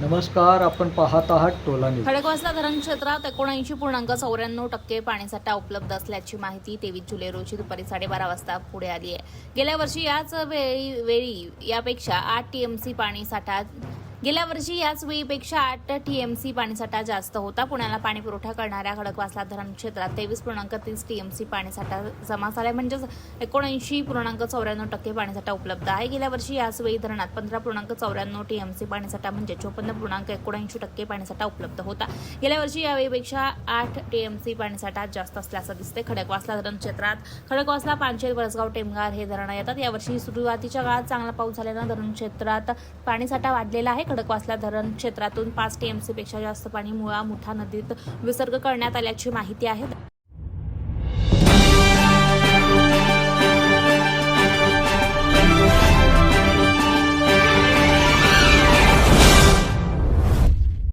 नमस्कार आपण पाहत आहात टोला न्यूज. खडकवासला धरण क्षेत्रात एकोणऐंशी पूर्णांक चौऱ्याण्णव टक्के पाणीसाठा उपलब्ध असल्याची माहिती तेवीस जुलै रोजी दुपारी साडेबारा वाजता पुढे आली आहे. गेल्या वर्षी याच वेळी वेळी यापेक्षा आठ टीएमसी पाणीसाठा गेल्या वर्षी याच वेळीपेक्षा आठ टीएमसी पाणीसाठा जास्त होता. पुण्याला पाणी पुरवठा करणाऱ्या खडकवासला धरण क्षेत्रात तेवीस पूर्णांक तीस टीएमसी पाणीसाठा जमा झालाय. म्हणजेच एकोणऐंशी पूर्णांक चौऱ्याण्णव टक्के पाणीसाठा उपलब्ध आहे. गेल्या वर्षी याच वेळी धरणात पंधरा पूर्णांक चौऱ्याण्णव टीएमसी पाणीसाठा म्हणजे चोपन्न पूर्णांक एकोणऐंशी टक्के पाणीसाठा उपलब्ध होता. गेल्या वर्षी यावेळीपेक्षा आठ टीएमसी पाणीसाठा जास्त असल्याचं दिसते खडकवासला धरण क्षेत्रात खडकवासला पानशेत वरसगाव टेमगार हे धरणं येतात. यावर्षी सुरुवातीच्या काळात चांगला पाऊस झाल्यानं धरण क्षेत्रात पाणीसाठा वाढलेला आहे. खडकवासला धरण क्षेत्रातून पाच टीएमसीपेक्षा जास्त पाणी मुळा मुठा नदीत विसर्ग करण्यात आल्याची माहिती आहे.